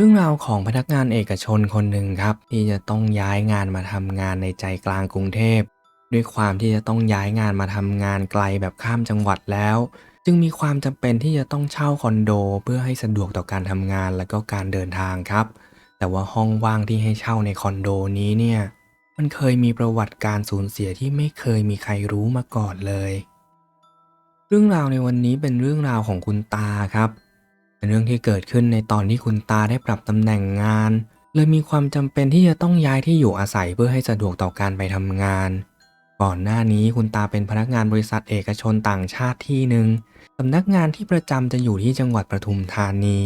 รื่องราวของพนักงานเอกชนคนหนึ่งครับ ที่จะต้องย้ายงานมาทำงานในใจกลางกรุงเทพ ด้วยความที่จะต้องย้ายงานมาทำงานไกลแบบข้ามจังหวัดแล้ว จึงมีความจำเป็นที่จะต้องเช่าคอนโด เพื่อให้สะดวกต่อการทำงานและก็การเดินทางครับ แต่ว่าห้องว่างที่ให้เช่าในคอนโดนี้เนี่ยมันเคยมีประวัติการสูญเสียที่ไม่เคยมีใครรู้มาก่อนเลย เรื่องราวในวันนี้เป็นเรื่องราวของคุณตาครับ เป็นเรื่องที่เกิดขึ้นในตอนที่คุณตาได้ปรับตำแหน่งงาน เลยมีความจำเป็นที่จะต้องย้ายที่อยู่อาศัยเพื่อให้สะดวกต่อการไปทำงาน ก่อนหน้านี้คุณตาเป็นพนักงานบริษัทเอกชนต่างชาติที่หนึ่งสำนักงานที่ประจำจะอยู่ที่จังหวัดปทุมธานี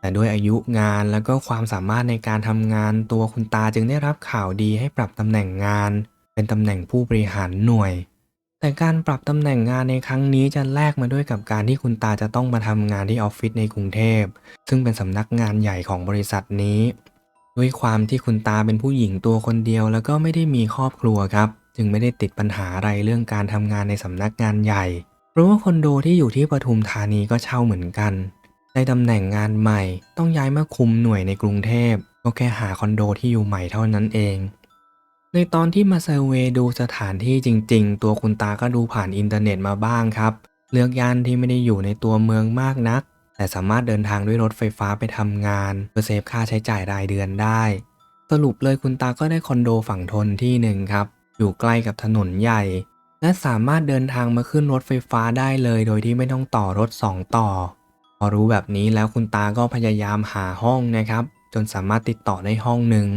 แต่ด้วยอายุงานแล้วก็ความสามารถในการทำงานตัวคุณตาจึงได้รับข่าวดีให้ปรับตำแหน่งงาน เป็นตำแหน่งผู้บริหารหน่วย แต่การปรับตำแหน่งงานในครั้งนี้จะแลกมาด้วยกับการที่คุณตาจะต้องมาทำงานที่ออฟฟิศในกรุงเทพ ซึ่งเป็นสำนักงานใหญ่ของบริษัทนี้ ด้วยความที่คุณตาเป็นผู้หญิงตัวคนเดียว แล้วก็ไม่ได้มีครอบครัวครับ จึงไม่ได้ติดปัญหาอะไรเรื่องการทำงานในสำนักงานใหญ่ เพราะว่าคอนโดที่อยู่ที่ปทุมธานีก็เช่าเหมือนกัน ในตำแหน่งงานใหม่ ต้องย้ายมาคุมหน่วยในกรุงเทพ ก็แค่หาคอนโดที่อยู่ใหม่เท่านั้นเอง ในตอนที่มาเซอร์เวย์ดูสถานที่จริง ๆ ตัวคุณตาก็ดูผ่านอินเทอร์เน็ตมาบ้างครับ เลือกย่านที่ไม่ได้อยู่ในตัวเมืองมากนัก แต่สามารถเดินทางด้วยรถไฟฟ้าไปทำงานเพื่อเซฟค่าใช้จ่ายรายเดือนได้ สรุปเลยคุณตาก็ได้คอนโดฝั่งทนที่หนึ่งครับ อยู่ใกล้กับถนนใหญ่ และสามารถเดินทางมาขึ้นรถไฟฟ้าได้เลย โดยที่ไม่ต้องต่อรถ 2 ต่อ พอรู้แบบนี้แล้วคุณตาก็พยายามหาห้องนะครับ จนสามารถติดต่อได้ห้องหนึ่ง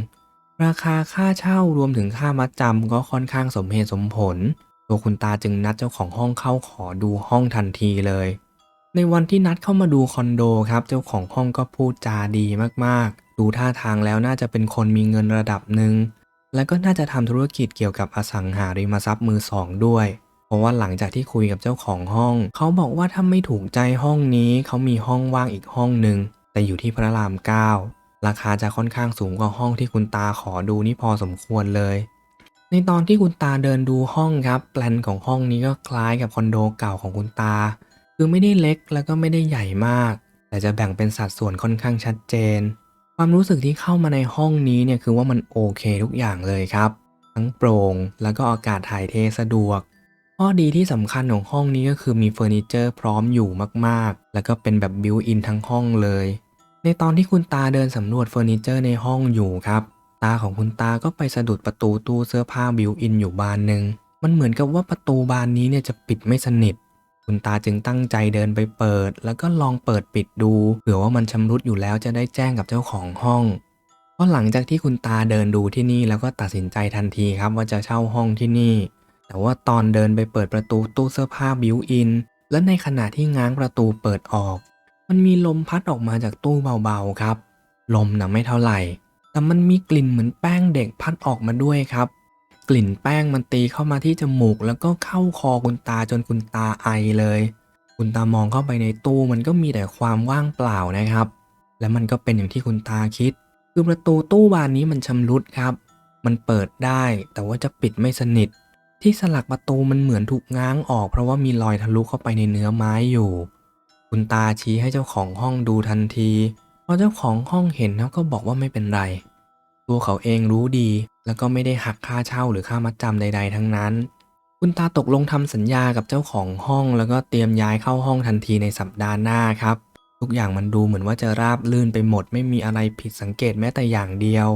ราคาค่าเช่ารวมถึงค่ามัดจำก็ค่อนข้างสมเหตุสมผล ตัวคุณตาจึงนัดเจ้าของห้องเข้าขอดูห้องทันทีเลย ในวันที่นัดเข้ามาดูคอนโดครับ เจ้าของห้องก็พูดจาดีมากๆ ดูท่าทางแล้วน่าจะเป็นคนมีเงินระดับหนึ่ง และก็น่าจะทำธุรกิจเกี่ยวกับอสังหาริมทรัพย์มือสองด้วยเพราะว่าหลังจากที่คุยกับเจ้าของห้อง เขาบอกว่าถ้าไม่ถูกใจห้องนี้ เขามีห้องว่างอีกห้องหนึ่งแต่อยู่ที่พระรามเก้า ราคาจะค่อนข้างสูงกว่าห้องที่คุณตาขอดูนี่พอสมควรเลย ในตอนที่คุณตาเดินดูห้องครับแปลนของห้องนี้ก็คล้ายกับคอนโดเก่าของคุณตา คือไม่ได้เล็กแล้วก็ไม่ได้ใหญ่มาก แต่จะแบ่งเป็นสัดส่วนค่อนข้างชัดเจน ความรู้สึกที่เข้ามาในห้องนี้เนี่ยคือว่ามันโอเคทุกอย่างเลยครับ ทั้งโปร่งแล้วก็อากาศถ่ายเทสะดวกข้อดีที่สำคัญของห้องนี้ก็คือมีเฟอร์นิเจอร์พร้อมอยู่มาก ๆ แล้วก็เป็นแบบบิวอินทั้งห้องเลย ในตอนที่คุณตาเดินสำรวจเฟอร์นิเจอร์ในห้องอยู่ครับ ตาของคุณตาก็ไปสะดุดประตูตู้เสื้อผ้าบิวอินอยู่บานหนึ่ง มันเหมือนกับว่าประตูบานนี้เนี่ยจะปิดไม่สนิท คุณตาจึงตั้งใจเดินไปเปิด แล้วก็ลองเปิดปิดดู เผื่อว่ามันชำรุดอยู่แล้วจะได้แจ้งกับเจ้าของห้องเพราะหลังจากที่คุณตาเดินดูที่นี่แล้วก็ตัดสินใจทันทีครับว่าจะเช่าห้องที่นี่ แต่ว่าตอนเดินไปเปิดประตูตู้เสื้อผ้าบิวอินและในขณะที่ง้างประตูเปิดออก มันมีลมพัดออกมาจากตู้เบาๆครับ ลมนะไม่เท่าไหร่ แต่มันมีกลิ่นเหมือนแป้งเด็กพัดออกมาด้วยครับ กลิ่นแป้งมันตีเข้ามาที่จมูก แล้วก็เข้าคอคุณตาจนคุณตาไอเลย คุณตามองเข้าไปในตู้มันก็มีแต่ความว่างเปล่านะครับ และมันก็เป็นอย่างที่คุณตาคิด คือประตูตู้บานนี้มันชำรุดครับ มันเปิดได้แต่ว่าจะปิดไม่สนิท ที่สลักประตูมันเหมือนถูกง้างออก เพราะว่ามีรอยทะลุเข้าไปในเนื้อไม้อยู่ คุณตาชี้ให้เจ้าของห้องดูทันที พอเจ้าของห้องเห็นเขาก็บอกว่าไม่เป็นไร ตัวเขาเองรู้ดี แล้วก็ไม่ได้หักค่าเช่าหรือค่ามัดจำใด ๆ ทั้งนั้น คุณตาตกลงทำสัญญากับเจ้าของห้อง แล้วก็เตรียมย้ายเข้าห้องทันทีในสัปดาห์หน้าครับ ทุกอย่างมันดูเหมือนว่าจะราบลื่นไปหมด ไม่มีอะไรผิดสังเกตแม้แต่อย่างเดียว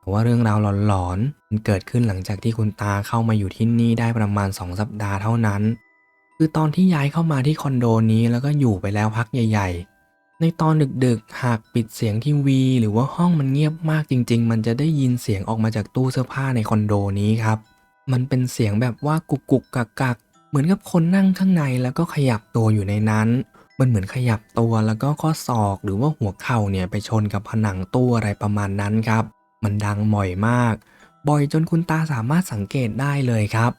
แต่ว่าเรื่องราวหลอนๆมันเกิดขึ้นหลังจากที่คุณตาเข้ามาอยู่ที่นี่ได้ประมาณ 2 สัปดาห์เท่านั้น คือตอนที่ย้ายเข้ามาที่คอนโดนี้แล้วก็อยู่ไปแล้วพักใหญ่ ๆ ในตอนดึกๆ หากปิดเสียงทีวี หรือว่าห้องมันเงียบมากจริง ๆ มันจะได้ยินเสียงออกมาจากตู้เสื้อผ้าในคอนโดนี้ครับ มันเป็นเสียงแบบว่ากุกกุกกักกักเหมือนกับคนนั่งข้างในแล้วก็ขยับตัวอยู่ในนั้น มันเหมือนขยับตัวแล้วก็ข้อศอกหรือว่าหัวเข่าเนี่ยไปชนกับผนังตู้อะไรประมาณนั้นครับ มันดังบ่อยมาก บ่อยจนคุณตาสามารถสังเกตได้เลยครับ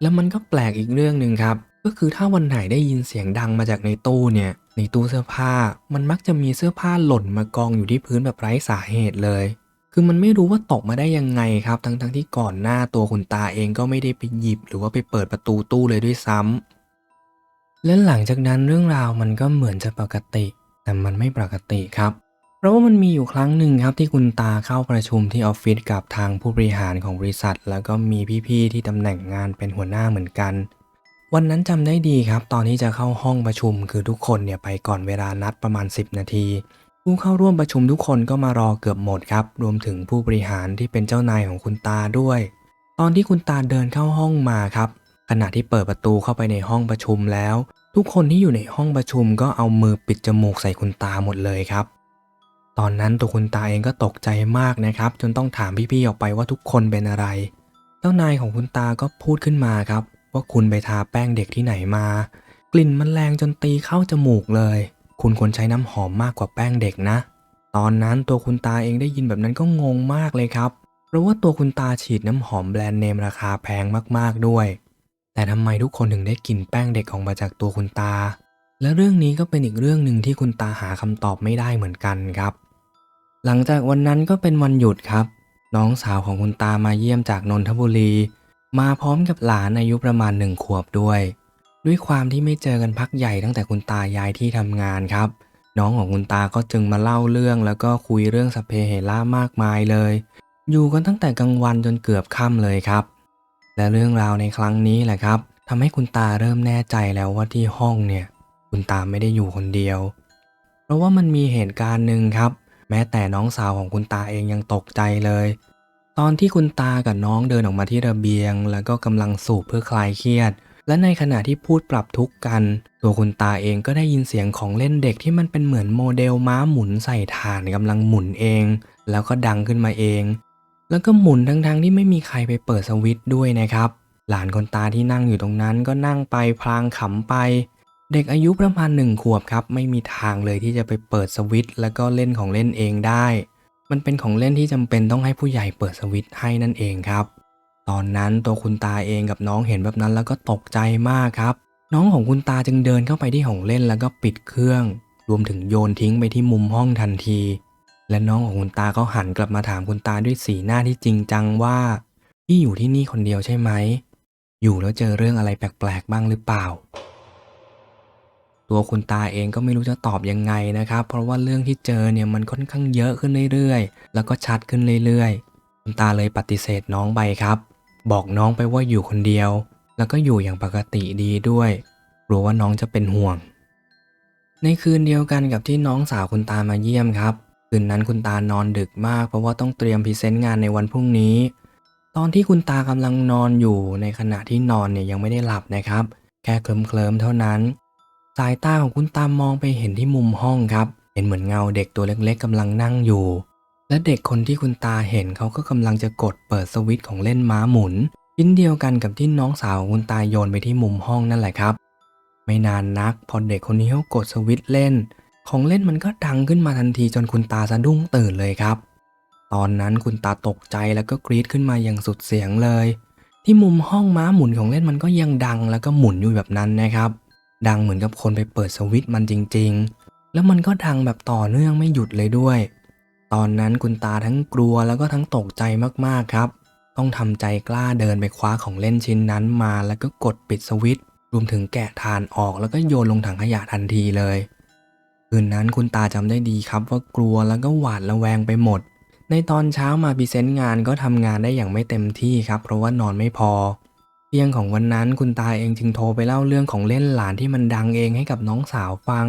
แล้วมันก็แปลกอีกเรื่องหนึ่งครับ ก็คือถ้าวันไหนได้ยินเสียงดังมาจากในตู้เนี่ยในตู้เสื้อผ้ามันมักจะมีเสื้อผ้าหล่นมากองอยู่ที่พื้นแบบไร้สาเหตุเลย คือมันไม่รู้ว่าตกมาได้ยังไงครับ ทั้งๆที่ก่อนหน้าตัวคุณตาเองก็ไม่ได้ไปหยิบ หรือว่าไปเปิดประตูตู้เลยด้วยซ้ำและหลังจากนั้นเรื่องราวมันก็เหมือนจะปกติ แต่มันไม่ปกติครับ เพราะว่ามันมีอยู่ครั้งหนึ่งครับที่คุณตาเข้าประชุมที่ออฟฟิศกับทางผู้บริหารของบริษัท แล้วก็มีพี่ๆที่ตำแหน่งงานเป็นหัวหน้าเหมือนกัน วันนั้นจำได้ดีครับ ตอนที่จะเข้าห้องประชุมคือทุกคนเนี่ยไปก่อนเวลานัดประมาณ 10 นาที ผู้เข้าร่วมประชุมทุกคนก็มารอเกือบหมดครับ รวมถึงผู้บริหารที่เป็นเจ้านายของคุณตาด้วย ตอนที่คุณตาเดินเข้าห้องมาครับ ขณะที่เปิดประตูเข้าไปในห้องประชุมแล้ว ทุกคนที่อยู่ในห้องประชุมก็เอามือปิดจมูกใส่คุณตาหมดเลยครับ ตอนนั้นตัวคุณตาเองก็ตกใจมากนะครับ จนต้องถามพี่ๆออกไปว่าทุกคนเป็นอะไร เจ้านายของคุณตาก็พูดขึ้นมาครับ ว่าคุณไปทาแป้งเด็กที่ไหนมา กลิ่นมันแรงจนตีเข้าจมูกเลย คุณควรใช้น้ำหอมมากกว่าแป้งเด็กนะ ตอนนั้นตัวคุณตาเองได้ยินแบบนั้นก็งงมากเลยครับ เพราะว่าตัวคุณตาฉีดน้ำหอมแบรนด์เนมราคาแพงมากๆด้วย แต่ทำไมทุกคนถึงได้กลิ่นแป้งเด็กออกมาจากตัวคุณตา และเรื่องนี้ก็เป็นอีกเรื่องหนึ่งที่คุณตาหาคำตอบไม่ได้เหมือนกันครับ หลังจากวันนั้นก็เป็นวันหยุดครับ น้องสาวของคุณตามาเยี่ยมจากนนทบุรี มาพร้อมกับหลานอายุประมาณหนึ่งขวบด้วย ด้วยความที่ไม่เจอกันพักใหญ่ตั้งแต่คุณตายายที่ทำงานครับ น้องของคุณตาก็จึงมาเล่าเรื่องแล้วก็คุยเรื่องสเพเหระมากมายเลย อยู่กันตั้งแต่กลางวันจนเกือบค่ำเลยครับ และเรื่องราวในครั้งนี้แหละครับทำให้คุณตาเริ่มแน่ใจแล้วว่าที่ห้องเนี่ย คุณตาไม่ได้อยู่คนเดียว เพราะว่ามันมีเหตุการณ์หนึ่งครับ แม้แต่น้องสาวของคุณตาเองยังตกใจเลย ตอนที่คุณตากับน้องเดินออกมาที่ระเบียง แล้วก็กำลังสูบเพื่อคลายเครียด และในขณะที่พูดปรับทุกข์กัน ตัวคุณตาเองก็ได้ยินเสียงของเล่นเด็กที่มันเป็นเหมือนโมเดลม้าหมุนใส่ถ่านกำลังหมุนเอง แล้วก็ดังขึ้นมาเอง แล้วก็หมุนทั้งๆที่ไม่มีใครไปเปิดสวิตช์ด้วยนะครับ หลานคนตาที่นั่งอยู่ตรงนั้นก็นั่งไปพลางขำไป เด็กอายุประมาณหนึ่งขวบครับ ไม่มีทางเลยที่จะไปเปิดสวิตช์แล้วก็เล่นของเล่นเองได้ มันเป็นของเล่นที่จำเป็นต้องให้ผู้ใหญ่เปิดสวิตช์ให้นั่นเองครับ ตอนนั้นตัวคุณตาเองกับน้องเห็นแบบนั้นแล้วก็ตกใจมากครับ น้องของคุณตาจึงเดินเข้าไปที่ของเล่นแล้วก็ปิดเครื่อง รวมถึงโยนทิ้งไปที่มุมห้องทันที และน้องของคุณตาก็หันกลับมาถามคุณตาด้วยสีหน้าที่จริงจังว่าพี่อยู่ที่นี่คนเดียวใช่ไหมอยู่แล้วเจอเรื่องอะไรแปลกๆบ้างหรือเปล่า ตัวคุณตาเองก็ไม่รู้จะตอบยังไงนะครับ เพราะว่าเรื่องที่เจอเนี่ยมันค่อนข้างเยอะขึ้นเรื่อยๆ แล้วก็ชัดขึ้นเรื่อยๆ คุณตาเลยปฏิเสธน้องไปครับ บอกน้องไปว่าอยู่คนเดียว แล้วก็อยู่อย่างปกติดีด้วยกลัวว่าน้องจะเป็นห่วง ในคืนเดียวกันกับที่น้องสาวคุณตามาเยี่ยมครับ คืนนั้นคุณตานอนดึกมาก เพราะว่าต้องเตรียมพรีเซนต์งานในวันพรุ่งนี้ ตอนที่คุณตากำลังนอนอยู่ในขณะที่นอนเนี่ยยังไม่ได้หลับนะครับ แค่เคลิ้มๆเท่านั้น สายตาของคุณตามองไปเห็นที่มุมห้องครับ เห็นเหมือนเงาเด็กตัวเล็กๆกำลังนั่งอยู่ และเด็กคนที่คุณตาเห็นเขาก็กำลังจะกดเปิดสวิตช์ของเล่นม้าหมุนชิ้นเดียวกันกับที่น้องสาวของคุณตาโยนไปที่มุมห้องนั่นแหละครับ ไม่นานนักพอเด็กคนนี้เขากดสวิตช์เล่น ของเล่นมันก็ดังขึ้นมาทันทีจนคุณตาสะดุ้งตื่นเลยครับ ตอนนั้นคุณตาตกใจแล้วก็กรีดขึ้นมาอย่างสุดเสียงเลย ที่มุมห้องม้าหมุนของเล่นมันก็ยังดังแล้วก็หมุนอยู่แบบนั้นนะครับ ดังเหมือนกับคนไปเปิดสวิตช์มันจริง ๆ แล้วมันก็ดังแบบต่อเนื่องไม่หยุดเลยด้วย ตอนนั้นคุณตาทั้งกลัวแล้วก็ทั้งตกใจมากๆครับ ต้องทำใจกล้าเดินไปคว้าของเล่นชิ้นนั้นมาแล้วก็กดปิดสวิตช์รวมถึงแกะทานออกแล้วก็โยนลงถังขยะทันทีเลย คืนนั้นคุณตาจำได้ดีครับว่ากลัวแล้วก็หวาดระแวงไปหมด ในตอนเช้ามาพรีเซนต์งานก็ทำงานได้อย่างไม่เต็มที่ครับ เพราะว่านอนไม่พอ เที่ยงของวันนั้นคุณตาเองจึงโทรไปเล่าเรื่องของเล่นหลานที่มันดังเองให้กับน้องสาวฟัง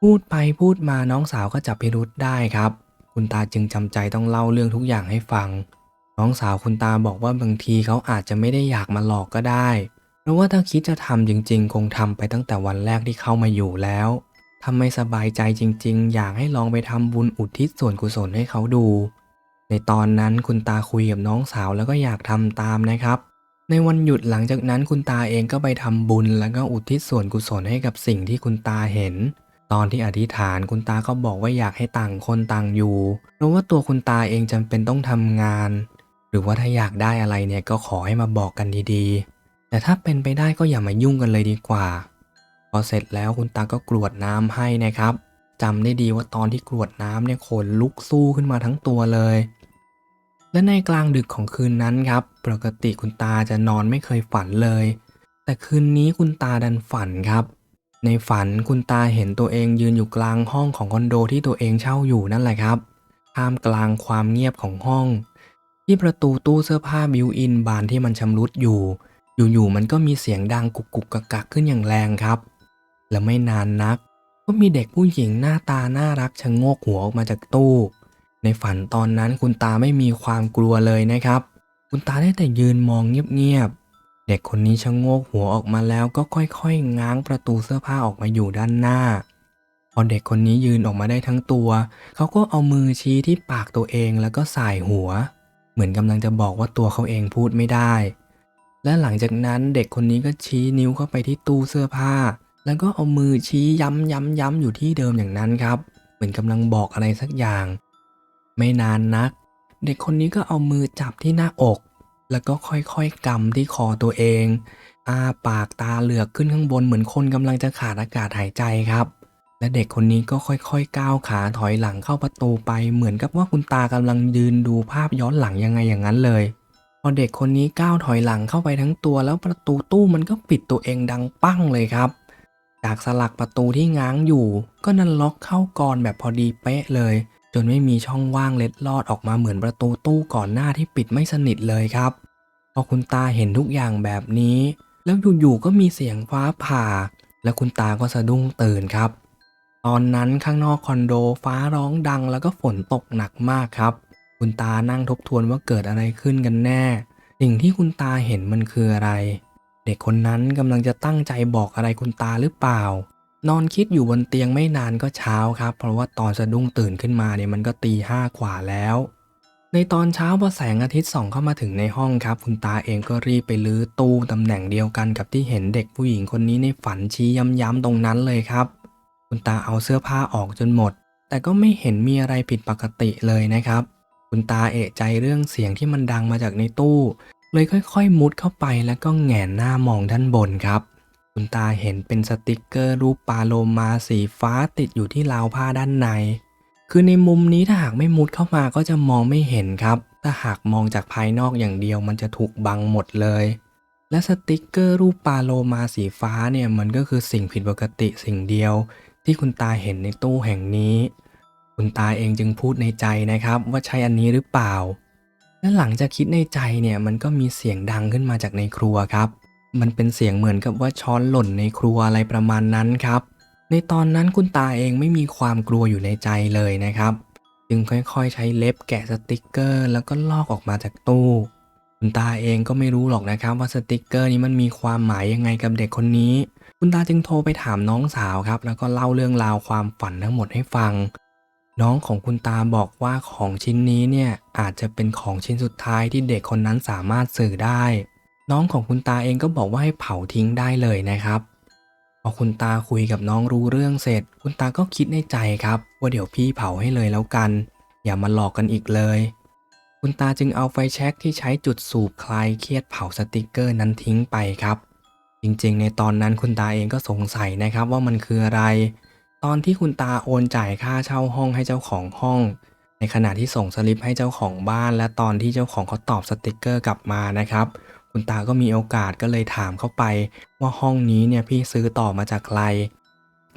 พูดไปพูดมาน้องสาวก็จับพิรุษได้ครับ คุณตาจึงจำใจต้องเล่าเรื่องทุกอย่างให้ฟัง น้องสาวคุณตาบอกว่าบางทีเขาอาจจะไม่ได้อยากมาหลอกก็ได้ เพราะว่าถ้าคิดจะทำจริง ๆ คงทำไปตั้งแต่วันแรกที่เข้ามาอยู่แล้วทำไม่สบายใจจริง ๆ อยากให้ลองไปทำบุญอุทิศส่วนกุศลให้เขาดู ในตอนนั้นคุณตาคุยกับน้องสาวแล้วก็อยากทำตามนะครับ ในวันหยุดหลังจากนั้นคุณตาเองก็ไปทำบุญแล้วก็อุทิศส่วนกุศลให้กับสิ่งที่คุณตาเห็น ตอนที่อธิษฐานคุณตาก็บอกว่าอยากให้ต่างคนต่างอยู่ เพราะว่าตัวคุณตาเองจำเป็นต้องทำงาน หรือว่าถ้าอยากได้อะไรเนี่ยก็ขอให้มาบอกกันดีๆ แต่ถ้าเป็นไปได้ก็อย่ามายุ่งกันเลยดีกว่า พอเสร็จแล้วคุณตาก็กรวดน้ำให้นะครับจำได้ดีว่าตอนที่กรวดน้ำเนี่ยขนลุกสู้ขึ้นมาทั้งตัวเลย และในกลางดึกของคืนนั้นครับ ปกติคุณตาจะนอนไม่เคยฝันเลย แต่คืนนี้คุณตาดันฝันครับ ในฝันคุณตาเห็นตัวเองยืนอยู่กลางห้องของคอนโดที่ตัวเองเช่าอยู่นั่นแหละครับท่ามกลางความเงียบของห้อง ที่ประตูตู้เสื้อผ้าบิวอินบานที่มันชำรุดอยู่ อยู่ๆมันก็มีเสียงดังกุกกุกกักกักขึ้นอย่างแรงครับ และไม่นานนัก ก็มีเด็กผู้หญิงหน้าตาน่ารักชะโงกหัวออกมาจากตู้ ในฝันตอนนั้นคุณตาไม่มีความกลัวเลยนะครับ คุณตาได้แต่ยืนมองเงียบๆ เด็กคนนี้ชะโงกหัวออกมาแล้วก็ค่อยๆ ง้างประตูเสื้อผ้าออกมาอยู่ด้านหน้า พอเด็กคนนี้ยืนออกมาได้ทั้งตัว เขาก็เอามือชี้ที่ปากตัวเองแล้วก็สายหัว เหมือนกำลังจะบอกว่าตัวเขาเองพูดไม่ได้ และหลังจากนั้นเด็กคนนี้ก็ชี้นิ้วเข้าไปที่ตู้เสื้อผ้า แล้วก็เอามือชี้ย้ำย้ำย้ำอยู่ที่เดิมอย่างนั้นครับ เหมือนกำลังบอกอะไรสักอย่าง ไม่นานนัก เด็กคนนี้ก็เอามือจับที่หน้าอก แล้วก็ค่อยๆกำที่คอตัวเอง อ้าปากตาเหลือกขึ้นข้างบนเหมือนคนกำลังจะขาดอากาศหายใจครับ และเด็กคนนี้ก็ค่อยๆก้าวขาถอยหลังเข้าประตูไป เหมือนกับว่าคุณตากำลังยืนดูภาพย้อนหลังยังไงอย่างนั้นเลย พอเด็กคนนี้ก้าวถอยหลังเข้าไปทั้งตัว แล้วประตูตู้มันก็ปิดตัวเองดังปั้งเลยครับจากสลักประตูที่ง้างอยู่ ก็นันล็อกเข้ากรแบบพอดีเป๊ะเลย จนไม่มีช่องว่างเล็ดลอดออกมาเหมือนประตูตู้ก่อนหน้าที่ปิดไม่สนิทเลยครับพอคุณตาเห็นทุกอย่างแบบนี้ แล้วอยู่ๆก็มีเสียงฟ้าผ่า แล้วคุณตาก็สะดุ้งตื่นครับ ตอนนั้นข้างนอกคอนโดฟ้าร้องดังแล้วก็ฝนตกหนักมากครับ คุณตานั่งทบทวนว่าเกิดอะไรขึ้นกันแน่ สิ่งที่คุณตาเห็นมันคืออะไร เด็กคนนั้นกำลังจะตั้งใจบอกอะไรคุณตาหรือเปล่า นอนคิดอยู่บนเตียงไม่นานก็เช้าครับ เพราะว่าตอนสะดุ้งตื่นขึ้นมาเนี่ยมันก็ตีห้ากว่าแล้ว ในตอนเช้าพอแสงอาทิตย์ส่องเข้ามาถึงในห้องครับ คุณตาเองก็รีบไปลื้อตู้ตำแหน่งเดียวกันกับที่เห็นเด็กผู้หญิงคนนี้ในฝันชี้ย้ำๆตรงนั้นเลยครับ คุณตาเอาเสื้อผ้าออกจนหมด แต่ก็ไม่เห็นมีอะไรผิดปกติเลยนะครับ คุณตาเอะใจเรื่องเสียงที่มันดังมาจากในตู้ เลยค่อย ๆ มุดเข้าไปแล้วก็แหงนหน้ามองด้านบนครับ คุณตาเห็นเป็นสติกเกอร์รูปปลาโลมาสีฟ้าติดอยู่ที่ราวผ้าด้านใน คือในมุมนี้ถ้าหากไม่มุดเข้ามาก็จะมองไม่เห็นครับ ถ้าหากมองจากภายนอกอย่างเดียวมันจะถูกบังหมดเลย และสติกเกอร์รูปปลาโลมาสีฟ้าเนี่ยมันก็คือสิ่งผิดปกติสิ่งเดียว ที่คุณตาเห็นในตู้แห่งนี้ คุณตาเองจึงพูดในใจนะครับ ว่าใช่อันนี้หรือเปล่า และหลังจากคิดในใจเนี่ยมันก็มีเสียงดังขึ้นมาจากในครัวครับ มันเป็นเสียงเหมือนกับว่าช้อนหล่นในครัวอะไรประมาณนั้นครับ ในตอนนั้นคุณตาเองไม่มีความกลัวอยู่ในใจเลยนะครับ จึงค่อยๆ ใช้เล็บแกะสติกเกอร์ แล้วก็ลอกออกมาจากตู้ คุณตาเองก็ไม่รู้หรอกนะครับว่าสติกเกอร์นี้มันมีความหมายยังไงกับเด็กคนนี้ คุณตาจึงโทรไปถามน้องสาวครับ แล้วก็เล่าเรื่องราวความฝันทั้งหมดให้ฟัง น้องของคุณตาบอกว่าของชิ้นนี้เนี่ยอาจจะเป็นของชิ้นสุดท้ายที่เด็กคนนั้นสามารถสื่อได้ น้องของคุณตาเองก็บอกว่าให้เผาทิ้งได้เลยนะครับ พอคุณตาคุยกับน้องรู้เรื่องเสร็จ คุณตาก็คิดในใจครับ ว่าเดี๋ยวพี่เผาให้เลยแล้วกัน อย่ามาหลอกกันอีกเลย คุณตาจึงเอาไฟแช็กที่ใช้จุดสูบคลายเครียดเผาสติกเกอร์นั้นทิ้งไปครับ จริงๆ ในตอนนั้นคุณตาเองก็สงสัยนะครับว่ามันคืออะไร ตอนที่คุณตาโอนจ่ายค่าเช่าห้องให้เจ้าของห้องในขณะที่ส่งสลิปให้เจ้าของบ้าน และตอนที่เจ้าของเขาตอบสติกเกอร์กลับมานะครับ คุณตาก็มีโอกาสก็เลยถามเข้าไป ว่าห้องนี้เนี่ยพี่ซื้อต่อมาจากใคร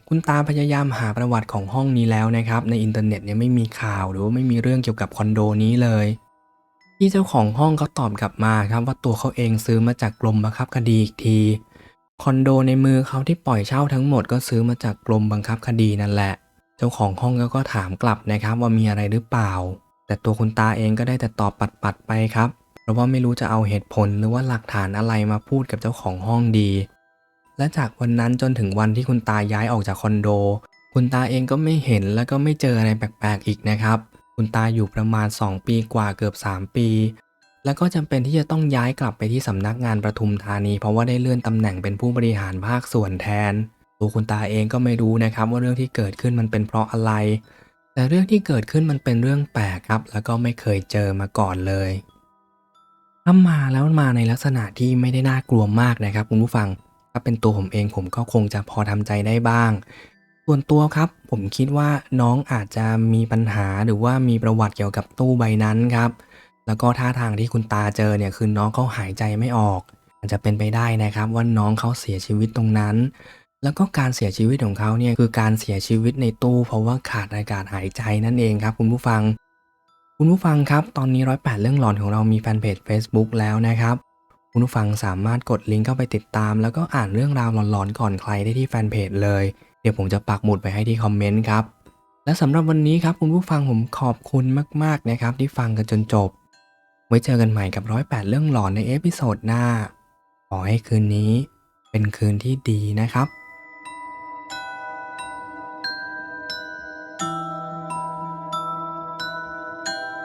คุณตาพยายามหาประวัติของห้องนี้แล้วนะครับ ในอินเทอร์เน็ตเนี่ยไม่มีข่าวหรือว่าไม่มีเรื่องเกี่ยวกับคอนโดนี้เลยที่เจ้าของห้องเขาตอบกลับมาครับว่าตัวเขาเองซื้อมาจากกรมบังคับคดีอีกที คอนโดในมือเขาที่ปล่อยเช่าทั้งหมดก็ซื้อมาจากกรมบังคับคดีนั่นแหละ เจ้าของห้องก็ก็ถามกลับนะครับว่ามีอะไรหรือเปล่า แต่ตัวคุณตาเองก็ได้แต่ตอบปัดๆไปครับ เพราะว่าไม่รู้จะเอาเหตุผลหรือว่าหลักฐานอะไรมาพูดกับเจ้าของห้องดี และจากวันนั้นจนถึงวันที่คุณตาย้ายออกจากคอนโด คุณตาเองก็ไม่เห็นแล้วก็ไม่เจออะไรแปลกๆอีกนะครับ คุณตาอยู่ประมาณ 2 ปีกว่าเกือบ 3 ปี แล้วก็จำเป็นที่จะต้องย้ายกลับไปที่สำนักงานประทุมธานี เพราะว่าได้เลื่อนตำแหน่งเป็นผู้บริหารภาคส่วนแทน ตัวคุณตาเองก็ไม่รู้นะครับว่าเรื่องที่เกิดขึ้นมันเป็นเพราะอะไร แต่เรื่องที่เกิดขึ้นมันเป็นเรื่องแปลกครับ แล้วก็ไม่เคยเจอมาก่อนเลย ถ้ามาแล้วมาในลักษณะที่ไม่ได้น่ากลัวมากนะครับคุณผู้ฟัง ถ้าเป็นตัวผมเองผมก็คงจะพอทำใจได้บ้าง ส่วนตัวครับ ผมคิดว่าน้องอาจจะมีปัญหาหรือว่ามีประวัติเกี่ยวกับตู้ใบนั้นครับ แล้วก็ท่าทางที่คุณตาเจอเนี่ยคือน้องเขาหายใจไม่ออก อาจจะเป็นไปได้นะครับว่าน้องเขาเสียชีวิตตรงนั้น แล้วก็การเสียชีวิตของเขาเนี่ยคือการเสียชีวิตในตู้ เพราะว่าขาดอากาศหายใจนั่นเองครับ คุณผู้ฟัง คุณผู้ฟังครับ ตอนนี้ร้อยแปดเรื่องหลอนของเรามีแฟนเพจ Facebook แล้วนะครับ คุณผู้ฟังสามารถกดลิงก์เข้าไปติดตาม แล้วก็อ่านเรื่องราวหลอนๆก่อนใครได้ที่แฟนเพจเลย เดี๋ยวผมจะปักหมุดไปให้ที่คอมเมนต์ครับ และสำหรับวันนี้ครับคุณผู้ฟังผมขอบคุณมากๆนะครับ ที่ฟังกันจนจบ ไว้เจอกันใหม่กับร้อยแปดเรื่องหลอนในเอพิโซดหน้า ขอให้คืนนี้ เป็นคืนที่ดีนะครับ